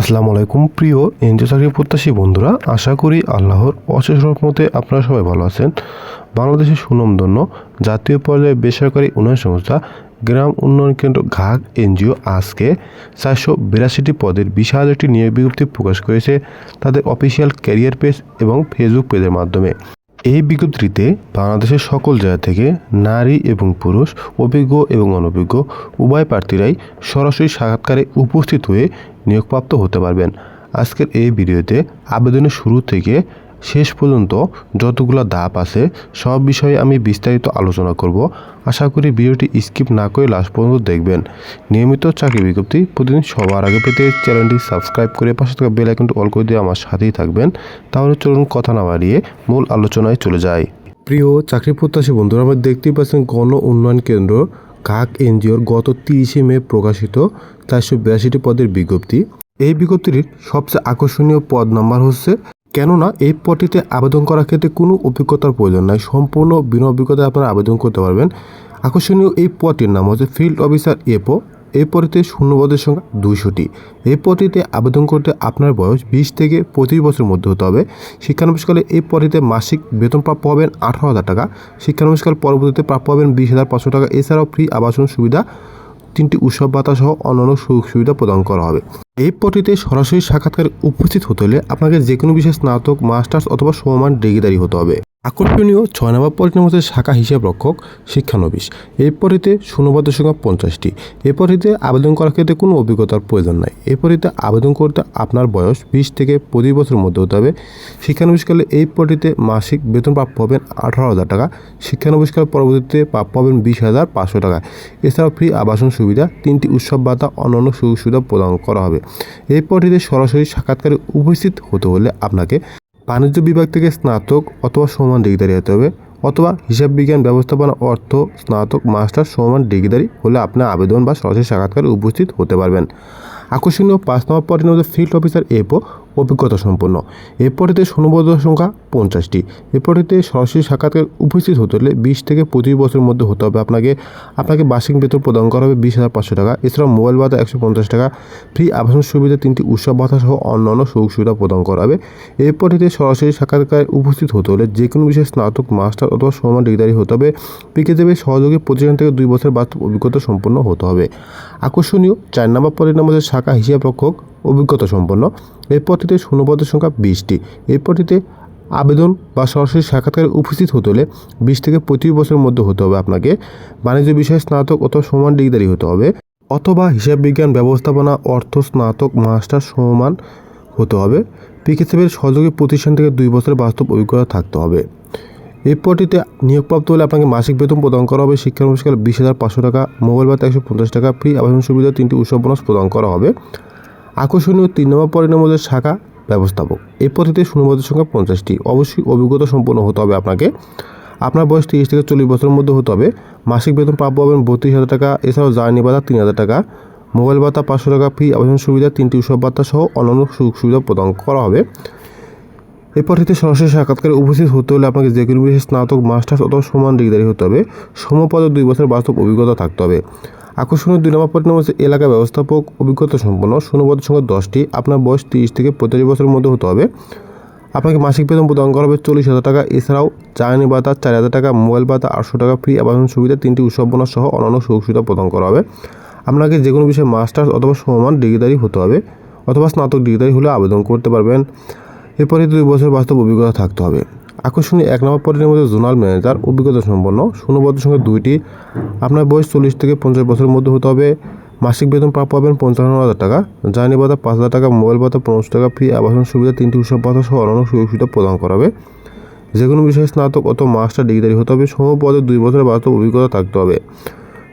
আসসালামু আলাইকুম, প্রিয় এনজিও চাকরি প্রত্যাশী বন্ধুরা, আশা করি আল্লাহর অশেষ রহমতে আপনারা সবাই ভালো আছেন। বাংলাদেশের সুনামধন্য জাতীয় পর্যায়ে বেসরকারি উন্নয়ন সংস্থা গ্রাম উন্নয়ন কেন্দ্র ঘাগ এনজিও আজকে চারশো বিরাশিটি পদের বিশাল একটি নিয়োগ বিজ্ঞপ্তি প্রকাশ করেছে তাদের অফিসিয়াল ক্যারিয়ার পেজ এবং ফেসবুক পেজের মাধ্যমে। এই বিজ্ঞপ্তিতে বাংলাদেশের সকল জায়গা থেকে নারী এবং পুরুষ, অভিজ্ঞ এবং অনভিজ্ঞ, উভয় প্রার্থীরাই সরাসরি সাক্ষাৎকারে উপস্থিত হয়ে নিয়োগপ্রাপ্ত হতে পারবেন। আজকের এই ভিডিওতে আবেদনের শুরু থেকে শেষ পর্যন্ত যতগুলো ধাপ আছে, সব বিষয়ে আমি বিস্তারিত আলোচনা করব। আশা করি ভিডিওটি স্কিপ না করে লাস্ট পর্যন্ত দেখবেন। নিয়মিত চাকরি বিজ্ঞপ্তি প্রতিদিন সবার আগে পেতে চ্যানেলটি সাবস্ক্রাইব করে পাশে থাকা বেল আইকনটি অল করে দিয়ে আমার সাথেই থাকবেন। তাহলে চলুন কথা না বাড়িয়ে মূল আলোচনায় চলে যাই। প্রিয় চাকরি প্রত্যাশী বন্ধুরা, আমরা দেখতেই পাচ্ছেন গণ উন্নয়ন কেন্দ্র কাক এনজিওর গত তিরিশে মে প্রকাশিত চারশো বিরাশিটি পদের বিজ্ঞপ্তি। এই বিজ্ঞপ্তির সবচেয়ে আকর্ষণীয় পদ নাম্বার হচ্ছে কেননা এই পদটিতে আবেদন করার ক্ষেত্রে কোনো অভিজ্ঞতার প্রয়োজন নাই। সম্পূর্ণ বিনা অভিজ্ঞতায় আপনারা আবেদন করতে পারবেন। আকর্ষণীয় এই পদটির নাম হচ্ছে ফিল্ড অফিসার এপো এই পদটিতে শূন্যপদের সংখ্যা দুইশোটি। এই পদটিতে আবেদন করতে আপনার বয়স বিশ থেকে পঁচিশ বছরের মধ্যে হতে হবে। শিক্ষানবিশকালে এই পদটিতে মাসিক বেতন প্রাপ্য হবেন আঠারো হাজার টাকা। শিক্ষানবিশকাল পরবর্তীতে প্রাপ্য হবেন বিশ হাজার পাঁচশো টাকা। এছাড়াও ফ্রি আবাসন সুবিধা, তিনটি উৎসব ভাতা সহ অন্যান্য সুযোগ সুবিধা প্রদান করা হবে। এই পদটিতে সরাসরি সাক্ষাৎকারে উপস্থিত হতে হলে আপনাকে যে কোনো বিষয়ে স্নাতক, মাস্টার্স অথবা সমমান ডিগ্রিদারি হতে হবে। আকর্ষণীয় ছয় নম্বর পদের মধ্যে শাখা হিসাব রক্ষক, শিক্ষানবিশ। এই পরিতে শূন্যপদের সংখ্যা পঞ্চাশটি। এই পরিতে আবেদন করার ক্ষেত্রে কোনো অভিজ্ঞতার প্রয়োজন নাই। এই পরিতে আবেদন করতে আপনার বয়স বিশ থেকে পঁচিশ বছরের মধ্যে হতে হবে। শিক্ষানবিশকালে এই পটিতে মাসিক বেতন প্রাপ্য হবেন আঠারো হাজার টাকা। শিক্ষানবিশকাল পরবর্তীতে প্রাপ্য হবেন বিশ হাজার পাঁচশো টাকা। এছাড়াও ফ্রি আবাসন সুবিধা, তিনটি উৎসব ভাতা, অন্যান্য সুযোগ সুবিধা প্রদান করা হবে। এই পদটিতে সরাসরি সাক্ষাৎকারে উপস্থিত হতে হলে আপনাকে বাণিজ্য বিভাগ থেকে স্নাতক অথবা সমান ডিগ্রিদারি হতে হবে অথবা হিসাব বিজ্ঞান ব্যবস্থাপনা অর্থ স্নাতক মাস্টার সমান ডিগ্রিদারি হলে আপনার আবেদন বা সরাসরি সাক্ষাৎকারে উপস্থিত হতে পারবেন। আকর্ষণীয় পাঁচ নম্বর পদের মধ্যে ফিল্ড অফিসার এপো অভিজ্ঞতা সম্পন্ন। এ পটিতে শূন্যপদ সংখ্যা পঞ্চাশটি। এ পটিতে সরাসরি সাক্ষাৎকার উপস্থিত হতে হলে বিশ থেকে পঁচিশ বছরের মধ্যে হতে হবে আপনাকে। আপনাকে বার্ষিক বেতন প্রদান করা হবে বিশ হাজার পাঁচশো টাকা। এছাড়াও মোবাইল ভাতা একশো পঞ্চাশ টাকা। ফ্রি আবাসন সুবিধা তিনটি উৎসব ভাতা সহ অন্যান্য সুযোগ সুবিধা প্রদান করা হবে। এই পটিতে সরাসরি সাক্ষাৎকারে উপস্থিত হতে হলে যে কোনো বিষয়ে স্নাতক, মাস্টার অথবা সমান ডিগ্রি হতে হবে। পিকে দেবে সহযোগী প্রতিষ্ঠান থেকে দুই বছর বাস্তব অভিজ্ঞতা সম্পন্ন হতে হবে। আকর্ষণীয় চার নম্বর পদের নাম হচ্ছে শাখা হিসাব রক্ষক অভিজ্ঞতা সম্পন্ন। এই পদটিতে শূন্যপদের সংখ্যা বিশটি। এই পদটিতে আবেদন বা সরাসরি সাক্ষাৎকারে উপস্থিত হতে হলে বিশ থেকে পঁয়ত্রিশ বছরের মধ্যে হতে হবে আপনাকে। বাণিজ্য বিষয়ে স্নাতক অথবা সমান ডিগ্রি হতে হবে অথবা হিসাব বিজ্ঞান ব্যবস্থাপনা, অর্থ স্নাতক মাস্টার সমান হতে হবে। পিকেসেফের সহযোগী প্রতিষ্ঠান থেকে দুই বছরের বাস্তব অভিজ্ঞতা থাকতে হবে। এই পদটিতে নিয়োগপ্রাপ্ত হলে আপনাকে মাসিক বেতন প্রদান করা হবে। শিক্ষানবিষ্কার বিশ হাজার পাঁচশো টাকা, মোবাইল ভাতা একশো পঞ্চাশ টাকা, ফ্রি আবাসন সুবিধা তিনটি উৎসব বোনাস প্রদান করা হবে। আকর্ষণীয় তিন নম্বর পরিণাম মধ্যে শাখা ব্যবস্থাপক। এই পদ্ধতিতে শূন্যপদের সংখ্যা পঞ্চাশটি। অবশ্যই অভিজ্ঞতা সম্পন্ন হতে হবে আপনাকে। আপনার বয়স তিরিশ থেকে চল্লিশ বছরের মধ্যে হতে হবে। মাসিক বেতন প্রাপ্য হবেন বত্রিশ হাজার টাকা। এছাড়াও জার্নি ভাতা তিন হাজার টাকা। মোবাইল ভাতা পাঁচশো টাকা। ফি আবাসন সুবিধা, তিনটি উৎসব ভাতা সহ অন্যান্য সুযোগ সুবিধা প্রদান করা হবে। এই পদ্ধতিতে সরাসরি সাক্ষাৎকারে উপস্থিত হতে হলে আপনাকে যে কোনো বিষয়ে স্নাতক, মাস্টার্স অথবা সমান ডিগ্রি হতে হবে। সমপদে দুই বছর বাস্তব অভিজ্ঞতা থাকতে হবে। আকর্ষণীয় দুই নম্বর পরিণাম হচ্ছে এলাকা ব্যবস্থাপক অভিজ্ঞতা সম্পন্ন। শূন্যপদের সংখ্যা দশটি। আপনার বয়স তিরিশ থেকে পঁয়তাল্লিশ বছরের মধ্যে হতে হবে। আপনাকে মাসিক বেতন প্রদান করা হবে চল্লিশ হাজার টাকা। এছাড়াও চায়নি ভাতা, চার হাজার টাকা, মোবাইল ভাতা, আটশো টাকা, ফ্রি আবাসন সুবিধা, তিনটি উৎসব বোনাস সহ অন্যান্য সুযোগ সুবিধা প্রদান করা হবে। আপনাকে যে কোনো বিষয়ে মাস্টার্স অথবা সমান ডিগ্রিদারি হতে হবে অথবা স্নাতক ডিগ্রিদারি হলে আবেদন করতে পারবেন। এরপরে দুই বছর বাস্তব অভিজ্ঞতা থাকতে হবে। আকর্ষণীয় এক নম্বর পদের মধ্যে জোনাল ম্যানেজার, অভিজ্ঞতা সম্পন্ন। শূন্যপদের সঙ্গে দুইটি। আপনার বয়স চল্লিশ থেকে পঞ্চাশ বছরের মধ্যে হতে হবে। মাসিক বেতন প্রাপ্য পাবেন পঞ্চান্ন হাজার টাকা। জার্নি ভাতা পাঁচ হাজার টাকা, মোবাইল ভাতা পনেরোশো টাকা, ফ্রি আবাসন সুবিধা তিনটি উৎসব ভাতা সহ অন্যান্য সুযোগ সুবিধা প্রদান করা হবে। যে কোনো বিষয়ে স্নাতক অথবা মাস্টার ডিগ্রি হতে হবে। সম পদে দুই বছরের বাস্তব অভিজ্ঞতা থাকতে হবে।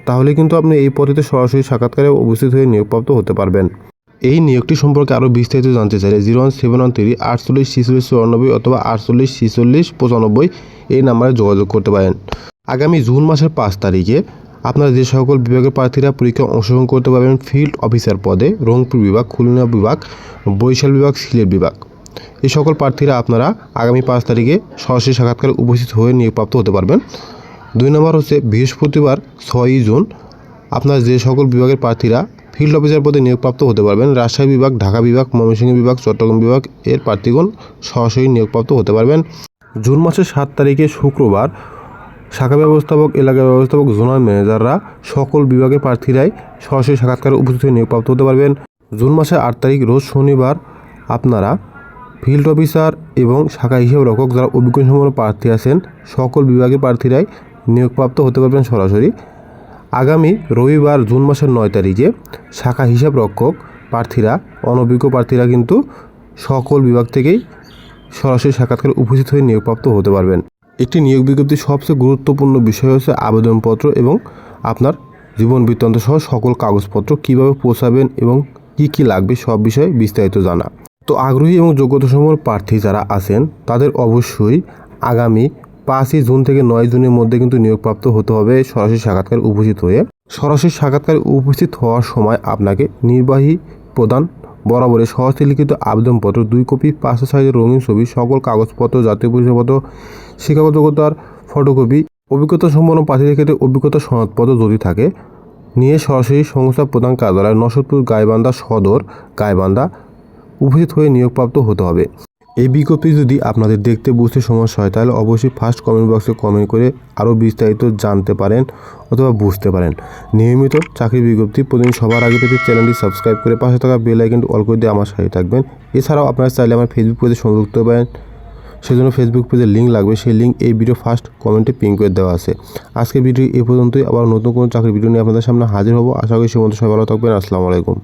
তাহলে কিন্তু আপনি এই পদ্ধতিতে সরাসরি সাক্ষাৎকারে উপস্থিত হয়ে নিয়োগপ্রাপ্ত হতে পারবেন। এই নিয়োগটি সম্পর্কে আরও বিস্তারিত জানতে চাইলে zero one seven one three আটচল্লিশ ছিচল্লিশ চুরানব্বই অথবা আটচল্লিশ ছিচল্লিশ পঁচানব্বই এই নাম্বারে যোগাযোগ করতে পারেন। আগামী জুন মাসের পাঁচ তারিখে আপনারা যে সকল বিভাগের প্রার্থীরা পরীক্ষায় অংশগ্রহণ করতে পারবেন ফিল্ড অফিসার পদে রংপুর বিভাগ, খুলনা বিভাগ, বরিশাল বিভাগ, সিলেট বিভাগ। এই সকল প্রার্থীরা আপনারা আগামী পাঁচ তারিখে সরাসরি সাক্ষাৎকারে উপস্থিত হয়ে নিয়োগপ্রাপ্ত হতে পারবেন। দুই নম্বর হচ্ছে বৃহস্পতিবার ছয়ই জুন আপনার যে সকল বিভাগের প্রার্থীরা ফিল্ড অফিসার পদে নিয়োগপ্রাপ্ত হতে পারবেন। রাজশাহী বিভাগ, ঢাকা বিভাগ, ময়মনসিংহ বিভাগ, চট্টগ্রাম বিভাগ এর প্রার্থীগণ সরাসরি নিয়োগপ্রাপ্ত হতে পারবেন। জুন মাসের সাত তারিখে শুক্রবার শাখা ব্যবস্থাপক, এলাকা ব্যবস্থাপক, জোনাল ম্যানেজাররা সকল বিভাগের প্রার্থীরাই সরাসরি সাক্ষাৎকারে উপস্থিত হয়ে নিয়োগপ্রাপ্ত হতে পারবেন। জুন মাসের আট তারিখ, রোজ শনিবার আপনারা ফিল্ড অফিসার এবং শাখা হিসাব রক্ষক যারা অভিজ্ঞ সম্পন্ন প্রার্থী আছেন, সকল বিভাগের প্রার্থীরাই নিয়োগপ্রাপ্ত হতে পারবেন সরাসরি। আগামী রবিবার জুন মাসের নয় তারিখে শাখা হিসাব রক্ষক প্রার্থীরা, অনভিজ্ঞ প্রার্থীরা কিন্তু সকল বিভাগ থেকেই সরাসরি সাক্ষাৎকারে উপস্থিত হয়ে নিয়োগপ্রাপ্ত হতে পারবেন। একটি নিয়োগ বিজ্ঞপ্তির সবচেয়ে গুরুত্বপূর্ণ বিষয় হচ্ছে আবেদনপত্র এবং আপনার জীবন বৃত্তান্ত সহ সকল কাগজপত্র কীভাবে পৌঁছাবেন এবং কি কি লাগবে সব বিষয়ে বিস্তারিত জানা। তো আগ্রহী এবং যোগ্যতা সম্পন্ন প্রার্থী যারা আছেন, তাদের অবশ্যই আগামী পাঁচই জুন থেকে নয় জুনের মধ্যে কিন্তু নিয়োগপ্রাপ্ত হতে হবে সরাসরি সাক্ষাৎকারে উপস্থিত হয়ে। সরাসরি সাক্ষাৎকারে উপস্থিত হওয়ার সময় আপনাকে নির্বাহী প্রদান বরাবরের সহজে লিখিত আবেদনপত্র, দুই কপি পাঁচশো সাইজের রঙিন ছবি, সকল কাগজপত্র, জাতীয় পরিচয়পত্র শিক্ষাগত যোগ্যতার ফটোকপি, অভিজ্ঞতা সম্পন্ন প্রার্থীদের ক্ষেত্রে অভিজ্ঞতা সনদপত্র যদি থাকে, নিয়ে সরাসরি সংস্থা প্রধান কার্যালয় নসদপুর গাইবান্ধা সদর গাইবান্ধা উপস্থিত হয়ে নিয়োগপ্রাপ্ত হতে হবে। এই বিজ্ঞপ্তি যদি আপনাদের দেখতে বুঝতে সমস্যা হয়, তাহলে অবশ্যই ফার্স্ট কমেন্ট বক্সে কমেন্ট করে আরও বিস্তারিত জানতে পারেন অথবা বুঝতে পারেন। নিয়মিত চাকরি বিজ্ঞপ্তি প্রতিদিন সবার আগে পেতে চ্যানেলটি সাবস্ক্রাইব করে পাশে থাকা বেল আইকনটি অল করে দিয়ে আমার সাথে থাকবেন। এছাড়াও আপনারা চাইলে আমার ফেসবুক পেজে সংযুক্ত পারেন সেজন্য ফেসবুক পেজের লিঙ্ক লাগবে, সেই লিঙ্ক এই ভিডিও ফার্স্ট কমেন্টে পিন করে দেওয়া আছে। আজকে ভিডিও এ পর্যন্তই। আবার নতুন কোনো চাকরির ভিডিও নিয়ে আপনাদের সামনে হাজির হব। আশা করি সে মতো সবাই ভালো থাকবেন। আসসালামু আলাইকুম।